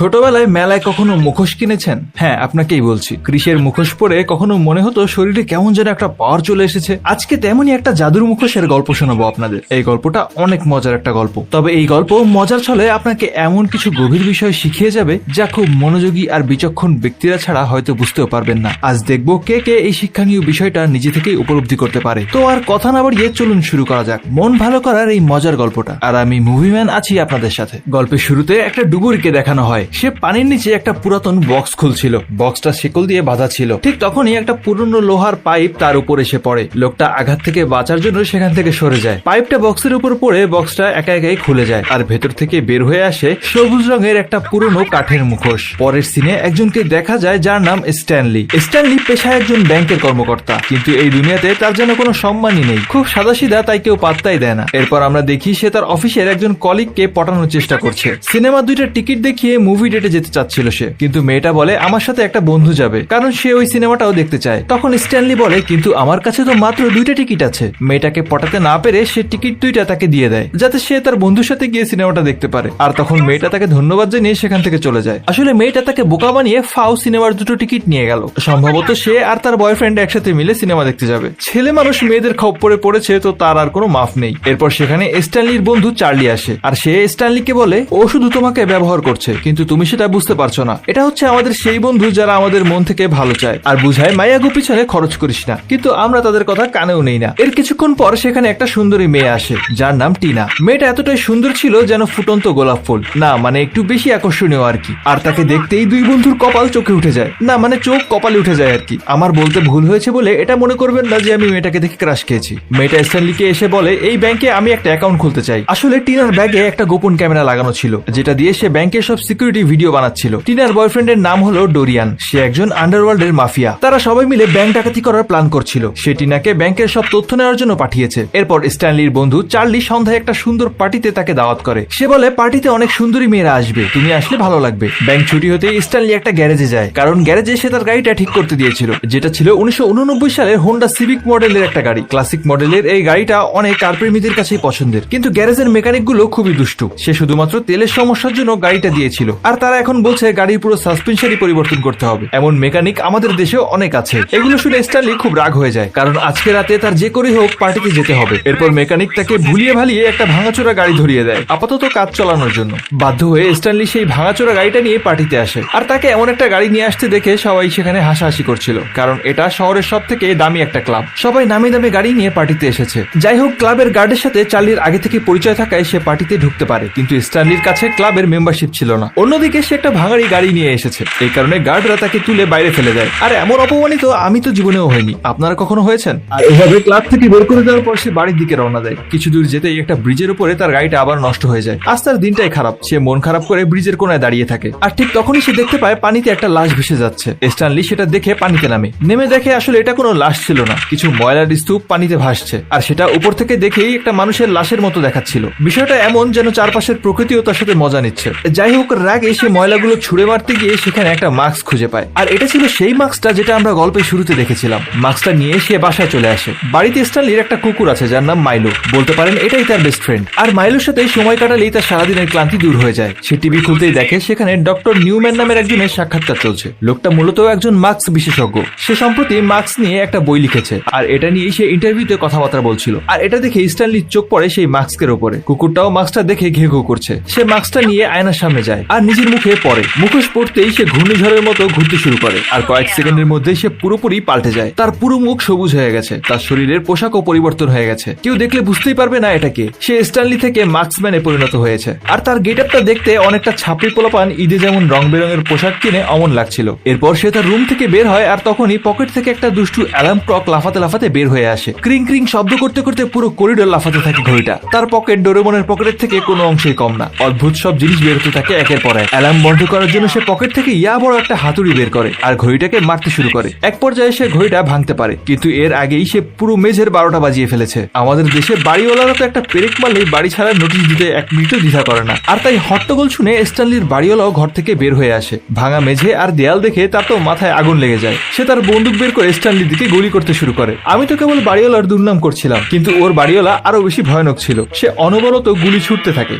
ছোটবেলায় মেলায় কখনো মুখোশ কিনেছেন? হ্যাঁ আপনাকেই বলছি। ক্রিসের মুখোশ পরে কখনো মনে হতো শরীরে কেমন যেন একটা পাওয়ার চলে এসেছে। আজকে তেমনই একটা জাদুর মুখোশের গল্প শোনাবো আপনাদের। এই গল্পটা অনেক মজার একটা গল্প। তবে এই গল্প মজার ছলে আপনাকে এমন কিছু গভীর বিষয় শিখিয়ে যাবে যা খুব মনোযোগী আর বিচক্ষণ ব্যক্তিরা ছাড়া হয়তো বুঝতেও পারবেন না। আজ দেখব কে কে এই শিক্ষণীয় বিষয়টা নিজে থেকেই উপলব্ধি করতে পারে। তো আর কথা না বাড়িয়ে চলুন শুরু করা যাক। মন ভালো করার এই মজার গল্পটা। আর আমি মুভিম্যান আছি আপনাদের সাথে। গল্পের শুরুতে একটা ডুবুরিকে দেখানো হয়। সে পানির নিচে একটা পুরাতন বক্স খুলছিল। বক্সটা শিকল দিয়ে বাঁধা ছিল। ঠিক তখনই একটা পুরনো লোহার পাইপ তার উপর এসে পড়ে। লোকটা আঘাত থেকে বাঁচার জন্য সেখান থেকে সরে যায়। পাইপটা বক্সের উপর পড়ে বক্সটা একা একাই খুলে যায়। আর ভেতর থেকে বের হয়ে আসে সবুজ রঙের একটা পুরনো কাঠের মুখোশ। পরের সিনে একজনকে দেখা যায় যার নাম স্ট্যানলি। স্ট্যানলি পেশায় একজন ব্যাংকের কর্মকর্তা। কিন্তু এই দুনিয়াতে তার যেন কোনো সম্মানই নেই। খুব সাদাসিধা তাই কেউ পাত্তাই দেয় না। এরপর আমরা দেখি সে তার অফিসের একজন কলিগকে পটানোর চেষ্টা করছে। সিনেমা দুইটা টিকিট দেখিয়ে মুভি ডেটে যেতে চাচ্ছিল সে। কিন্তু মেয়েটা বলে, আমার সাথে একটা বন্ধু যাবে। কারণ সে ওই সিনেমাটাও দেখতে চায়। তখন স্ট্যানলি বলে, কিন্তু আমার কাছে তো মাত্র দুইটা টিকিট আছে। মেয়েটাকে পটাতে না পেরে সে টিকিট দুইটা তাকে দিয়ে দেয়, যাতে সে তার বন্ধুর সাথে গিয়ে সিনেমাটা দেখতে পারে। আর তখন মেয়েটা তাকে ধন্যবাদ জানিয়ে সেখান থেকে চলে যায়। আসলে মেয়েটা তাকে বোকা বানিয়ে ফাউ সিনেমার দুটো টিকিট নিয়ে গেল। সম্ভবত সে আর তার বয়ফ্রেন্ড একসাথে মিলে সিনেমা দেখতে যাবে। ছেলে মানুষ মেয়েদের খপ্পরে পড়েছে, তো তার আর কোনো মাফ নেই। এরপর সেখানে স্ট্যানলির বন্ধু চার্লি আসে। আর সে স্ট্যানলিকে বলে, ও শুধু তোমাকে ব্যবহার করছে, কিন্তু তুমি সেটা বুঝতে পারছ না। এটা হচ্ছে আমাদের সেই বন্ধু যারা আমাদের মন থেকে ভালো চায়। আর বুঝায় মায়াগু পিছনে খরচ করিস না। কিন্তু আমরা তাদের কথা কানেও নেই না। এর কিছুক্ষণ পর সেখানে একটা সুন্দরী মেয়ে আসে, যার নাম টিনা। মেয়েটা এতটাই সুন্দর ছিল যেন ফুটন্ত গোলাপ ফুল। না মানে একটু বেশি আকর্ষণীয় আর কি। আর তাকে দেখতেই দুই বন্ধুর কপাল চোখে উঠে যায়। না মানে চোখ কপালে উঠে যায় আর কি। আমার বলতে ভুল হয়েছে বলে এটা মনে করবেন না যে আমি মেয়েটাকে দেখে ক্রাশ খেয়েছি। মেয়েটা স্ট্যানলিকে এসে বলে, এই ব্যাংকে আমি একটা অ্যাকাউন্ট খুলতে চাই। আসলে টিনার ব্যাগে একটা গোপন ক্যামেরা লাগানো ছিল, যেটা দিয়ে সে ব্যাংকের সব সিকিউরিটি ভিডিও বানাচ্ছিল। টিনার বয়ফ্রেন্ডের নাম হলো ডোরিয়ান। সে একজন আন্ডারওয়ার্ল্ডের মাফিয়া। তারা সবাই মিলে ব্যাংক ডাকাতি করার প্ল্যান করছিল। সে টিনাকে ব্যাংকের সব তথ্য নেওয়ার জন্য পাঠিয়েছে। এরপর স্ট্যানলির বন্ধু চার্লি সন্ধ্যায় একটা সুন্দর পার্টিতে তাকে দাওয়াত করে। সে বলে, পার্টিতে অনেক সুন্দরী মেয়েরা আসবে। তুমি আসলে ভালো লাগবে। ব্যাংক ছুটি হতে স্ট্যানলি একটা গ্যারেজে যায়। কারণ গ্যারেজে সে তার গাড়িটা ঠিক করতে দিয়েছিল। যেটা ছিল উনিশশো উননব্বই সালের হোন্ডা সিভিক মডেলের একটা গাড়ি। ক্লাসিক মডেলের এই গাড়িটা অনেক কারপ্রেমীদের কাছেই পছন্দের। কিন্তু গ্যারেজের মেকানিকগুলো খুবই দুষ্টু। সে শুধুমাত্র তেলের সমস্যার জন্য গাড়িটা দিয়েছিল। আর তারা এখন বলছে গাড়ির পুরো সাসপেনশনই পরিবর্তন করতে হবে। এমন মেকানিক আমাদের দেশেও অনেক আছে। এগুলো শুনে স্টানলি খুব রাগ হয়ে যায়, কারণ আজকে রাতে তার যে করেই হোক পার্টিতে যেতে হবে। এরপর মেকানিক তাকে ভুলিয়ে ভালিয়ে একটা ভাঙাচোরা গাড়ি ধরিয়ে দেয়, আপাতত কাজ চালানোর জন্য। বাধ্য হয়ে স্টানলি সেই ভাঙাচোরা গাড়িটা নিয়ে পার্টিতে আসে। আর তাকে এমন একটা গাড়ি নিয়ে আসতে দেখে সবাই সেখানে হাসাহাসি করছিল, কারণ এটা শহরের সব থেকে দামি একটা ক্লাব সবাই নামি দামি গাড়ি নিয়ে পার্টিতে এসেছে। যাই হোক ক্লাবের গার্ডের সাথে চার্লির আগে থেকে পরিচয় থাকায় সে পার্টিতে ঢুকতে পারে, কিন্তু স্টানলির কাছে ক্লাবের মেম্বারশিপ ছিল না। অন্যদিকে সে একটা ভাঙাড়ি গাড়ি নিয়ে এসেছে। এই কারণে গার্ডরা তাকে তুলে বাইরে ফেলে দেয়। আর এমন অপমানিত আমি তো জীবনেও হয়নি আপনারা কখনো হয়েছেন? আর এভাবে ক্লাব থেকে বের করে দেওয়ার পর সে বাড়ির দিকে রওনা দেয়। কিছু দূর যেতেই একটা ব্রিজের উপরে তার গাড়িটা আবার নষ্ট হয়ে যায়। আজ তার দিনটাই খারাপ। সে মন খারাপ করে ব্রিজের কোনায় দাঁড়িয়ে থাকে। আর ঠিক তখনই সে দেখতে পায় পানিতে একটা লাশ ভেসে যাচ্ছে। স্টানলি সেটা দেখে পানিতে নামে। নেমে দেখে আসলে এটা কোনো লাশ ছিল না। কিছু ময়লার স্তূপ পানিতে ভাসছে। আর সেটা উপর থেকে দেখেই একটা মানুষের লাশের মতো দেখাচ্ছিল। বিষয়টা এমন যেন চারপাশের প্রকৃতিও তার সাথে মজা নিচ্ছে। যাই হোক রাগে সে ময়লাগুলো ছুড়ে মারতে গিয়ে সেখানে একটা মাস্ক খুঁজে পায়। আর এটা ছিল সেই মাস্কটা যেটা আমরা গল্পের শুরুতে দেখেছিলাম। মাস্কটা নিয়ে সে বাসায় চলে আসে। বাড়িতে স্টানলির একটা কুকুর আছে যার নাম মাইলো। বলতে পারেন এটাই তার বেস্ট ফ্রেন্ড আর মাইলোর সাথে সময় কাটালেই তার সারাদিনের ক্লান্তি দূর হয়ে যায়। সে টিভি খুলতেই দেখে, সেখানে ডক্টর নিউম্যান নামের একজনের সাক্ষাৎকার চলছে। লোকটা মূলত একজন মাস্ক বিশেষজ্ঞ। সে সম্প্রতি মাস্ক নিয়ে একটা বই লিখেছে। আর এটা নিয়ে সে ইন্টারভিউতে কথাবার্তা বলছিল। আর এটা দেখে স্টানলির চোখ পড়ে সেই মাস্কের উপরে কুকুরটাও মাস্কটা দেখে ঘে ঘু করছে। সে মাস্কটা নিয়ে আয়নার সামনে যায়। আর নিজের মুখে পড়ে। মুখোশ পড়তেই সে ঘূর্ণিঝড়ের মতো ঘুরতে শুরু করে। আর কয়েক সেকেন্ডের মধ্যে সে পুরোপুরি পাল্টে যায়। তার পুরো মুখ সবুজ হয়ে গেছে। তার শরীরের পোশাকও পরিবর্তন হয়ে গেছে। কেউ দেখলে বুঝতেই পারবে না এটাকে সে স্টানলি থেকে মাস্কম্যানে পরিণত হয়েছে। আর তার গেট আপটা দেখতে অনেকটা ছাপড়ি পোলাপান ঈদে যেমন রং বেরঙের পোশাক কিনে অমন লাগছিল। এরপর সে তার রুম থেকে বের হয় আর তখনই পকেট থেকে একটা দুষ্টু অ্যালার্ম ক্লক লাফাতে লাফাতে বের হয়ে আসে। ক্রিং ক্রিং শব্দ করতে করতে পুরো করিডোর লাফাতে থাকে ঘড়িটা। তার পকেট ডোরেমনের পকেটের থেকে কোনো অংশেই কম না। অদ্ভুত সব জিনিস বের হতে থাকে একের পর অ্যালার্ম বন্ধ করার জন্য সে পকেট থেকে ইয়া বড় একটা হাতুড়ি বের করে আর ঘড়িটাকে মারতে শুরু করে। এক পর্যায়ে সে ঘড়িটা ভাঙতে পারে, কিন্তু এর আগেই সে পুরো মেঝের বারোটা বাজিয়ে ফেলেছে। আমাদের দেশে বাড়িওয়ালারা তো একটা পেরেক মারলেই বাড়ি ছাড়ার নোটিশ দিতে এক মিনিটও দ্বিধা করে না। আর তাই হট্টগোল শুনে স্টানলির বাড়িওয়ালাও ঘর থেকে বের হয়ে আসে। ভাঙা মেঝে আর দেয়াল দেখে তার তো মাথায় আগুন লেগে যায়। সে তার বন্দুক বের করে স্টানলির দিকে গুলি করতে শুরু করে। আমি তো কেবল বাড়িওয়ালার দুর্নাম করছিলাম, কিন্তু ওর বাড়িওয়ালা আরও বেশি ভয়ানক ছিল। সে অনবরত গুলি ছুটতে থাকে।